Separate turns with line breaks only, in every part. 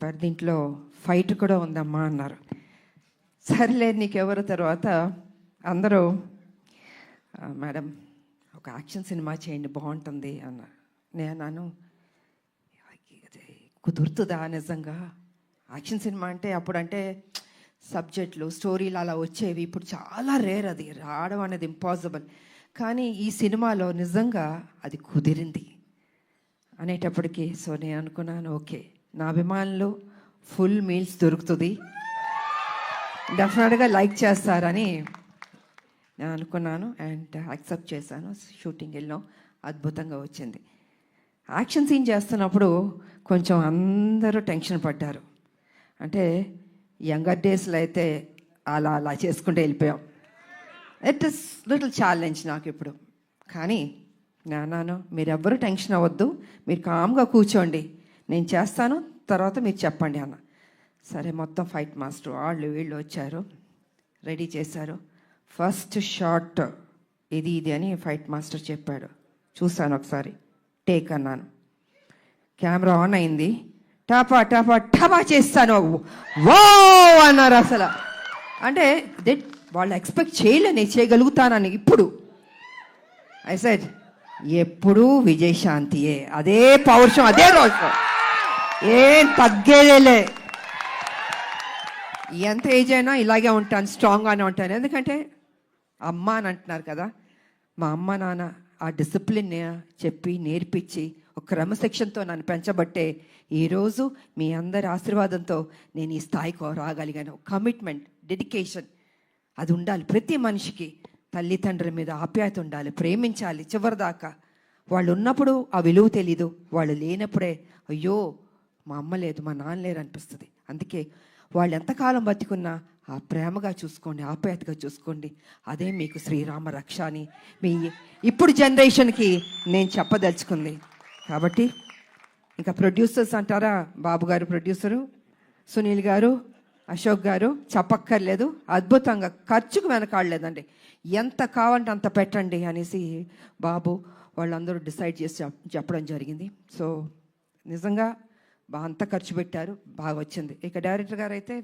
మరి దీంట్లో ఫైట్ కూడా ఉందమ్మా అన్నారు. సర్లే నీకెవరు తర్వాత? అందరూ మేడం ఒక యాక్షన్ సినిమా చేయండి బాగుంటుంది అన్నారు నేను అన్నాను "అది కుదురుతుందా నిజంగా? యాక్షన్ సినిమా అంటే అప్పుడంటే సబ్జెక్టులు స్టోరీలు అలా వచ్చేవి. ఇప్పుడు చాలా రేర్ అది రావడం అనేది ఇంపాసిబుల్. కానీ ఈ సినిమాలో నిజంగా అది కుదిరింది అనేటప్పటికీ సో నేను అనుకున్నాను ఓకే నా అభిమానులు ఫుల్ మీల్స్ దొరుకుతుంది. డెఫినెట్గా లైక్ చేస్తారని నేను అనుకున్నాను అండ్ యాక్సెప్ట్ చేశాను. షూటింగ్ వెళ్ళాం అద్భుతంగా వచ్చింది. యాక్షన్ సీన్ చేస్తున్నప్పుడు కొంచెం అందరూ టెన్షన్ పడ్డారు. అంటే యంగర్ డేస్లో అయితే అలా అలా చేసుకుంటూ వెళ్ళిపోయాం. ఇట్ ఇస్ లిటిల్ ఛాలెంజ్ నాకు ఇప్పుడు. కానీ నాన్నాను మీరెవ్వరూ టెన్షన్ అవ్వద్దు. మీరు కామ్గా కూర్చోండి. నేను చేస్తాను తర్వాత మీరు చెప్పండి అన్న. సరే మొత్తం ఫైట్ మాస్టర్ వాళ్ళు వీళ్ళు వచ్చారు రెడీ చేశారు. ఫస్ట్ షాట్ ఇది ఇది అని ఫైట్ మాస్టర్ చెప్పాడు. చూశాను ఒకసారి టేక్ అన్నాను. కెమెరా ఆన్ అయింది. టాపా టాపా టాపా చేస్తాను. వో అన్నారు అసలు. అంటే దెట్ వాళ్ళు ఎక్స్పెక్ట్ చేయలే నేను చేయగలుగుతానని ఇప్పుడు. ఐ సెడ్ ఎప్పుడూ విజయశాంతియే అదే పౌరుషం అదే రోజు. ఏం తగ్గేదేలే. ఎంత ఏజ్ అయినా ఇలాగే ఉంటాను స్ట్రాంగ్గానే ఉంటాను. ఎందుకంటే అమ్మ అని అంటున్నారు కదా మా అమ్మ నాన్న ఆ డిసిప్లిన్ చెప్పి నేర్పించి ఒక క్రమశిక్షణతో నన్ను పెంచబట్టే ఈరోజు మీ అందరి ఆశీర్వాదంతో నేను ఈ స్థాయికి రాగలిగాను. కమిట్మెంట్ డెడికేషన్ అది ఉండాలి. ప్రతి మనిషికి తల్లిదండ్రుల మీద ఆప్యాయత ఉండాలి ప్రేమించాలి. చివరిదాకా వాళ్ళు ఉన్నప్పుడు ఆ విలువ తెలీదు వాళ్ళు లేనప్పుడే అయ్యో మా అమ్మ లేదు మా నాన్న లేరు అనిపిస్తుంది. అందుకే వాళ్ళు ఎంతకాలం బతికున్నా ఆ ప్రేమగా చూసుకోండి ఆప్యాయతగా చూసుకోండి. అదే మీకు శ్రీరామ రక్ష అని మీ ఇప్పుడు జనరేషన్కి నేను చెప్పదలుచుకుంది. కాబట్టి ఇంకా ప్రొడ్యూసర్స్ అంటారా? బాబు గారు ప్రొడ్యూసరు సునీల్ గారు అశోక్ గారు చెప్పక్కర్లేదు అద్భుతంగా ఖర్చుకు వెనకాడలేదండి. ఎంత కావాలంటే అంత పెట్టండి అనేసి బాబు వాళ్ళందరూ డిసైడ్ చేసి చెప్పడం జరిగింది. సో నిజంగా బాగా అంత ఖర్చు పెట్టారు. బాగా వచ్చింది. ఇక డైరెక్టర్ గారు అయితే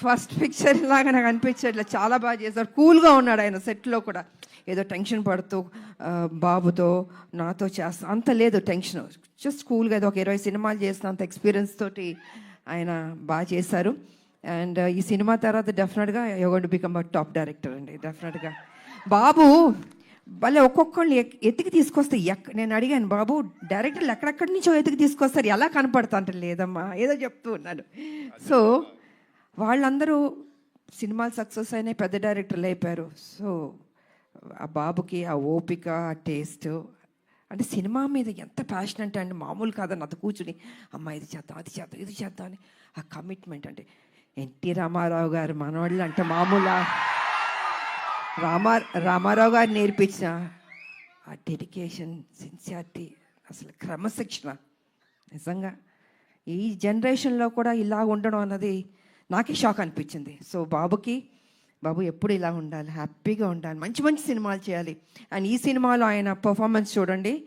ఫస్ట్ పిక్చర్ లాగా నాకు అనిపించాడు ఇట్లా చాలా బాగా చేశాడు కూల్గా ఉన్నాడు ఆయన సెట్లో కూడా. ఏదో టెన్షన్ పడుతూ బాబుతో నాతో చేస్తా అంత లేదు టెన్షన్. జస్ట్ కూల్గా ఏదో ఒక ఇరవై సినిమాలు చేసిన అంత ఎక్స్పీరియన్స్ తోటి ఆయన బాగా చేశారు. అండ్ ఈ సినిమా తర్వాత డెఫినెట్గా going to become top director అండి. డెఫినెట్గా. బాబు భలే ఒక్కొక్కళ్ళు ఎత్తికి తీసుకొస్తే ఎక్ నేను అడిగాను బాబు డైరెక్టర్లు ఎక్కడెక్కడి నుంచో ఎత్తికి తీసుకొస్తారు? ఎలా కనపడతా అంటే లేదమ్మా ఏదో చెప్తూ ఉన్నాను. సో వాళ్ళందరూ సినిమాలు సక్సెస్ అయినాయి పెద్ద డైరెక్టర్లు అయిపోయారు. సో ఆ బాబుకి ఆ ఓపిక ఆ టేస్ట్ అంటే సినిమా మీద ఎంత ప్యాషన్ అంటే అండి మామూలు కాదని అది కూర్చుని అమ్మ ఇది చేద్దాం అది చేద్దాం ఇది చేద్దాం అని ఆ కమిట్మెంట్ అంటే ఎన్టీ రామారావు గారు మనవాళ్ళు అంటే మామూలా రామా రామారావు గారు నేర్పించిన ఆ డెడికేషన్ సిన్సియారిటీ అసలు క్రమశిక్షణ. నిజంగా ఈ జనరేషన్లో కూడా ఇలా ఉండడం అన్నది నాకే షాక్ అనిపించింది. సో బాబుకి బాబు ఎప్పుడు ఇలా ఉండాలి హ్యాపీగా ఉండాలి మంచి మంచి సినిమాలు చేయాలి. అండ్ ఈ సినిమాలో ఆయన పర్ఫార్మెన్స్ చూడండి.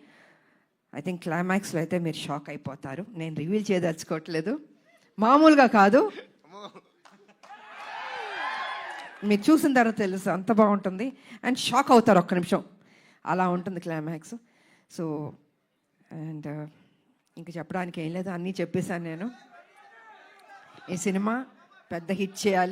ఐ థింక్ క్లైమాక్స్లో అయితే మీరు షాక్ అయిపోతారు. నేను రివీల్ చేయదలుచుకోవట్లేదు. మామూలుగా కాదు. మీరు చూసిన తర్వాత తెలుసు అంత బాగుంటుంది. అండ్ షాక్ అవుతారు ఒక్క నిమిషం. అలా ఉంటుంది క్లైమాక్స్ సో అండ్ ఇంకా చెప్పడానికి ఏం లేదు అన్నీ చెప్పేశాను నేను. ఈ సినిమా పెద్ద హిట్ చేయాలి.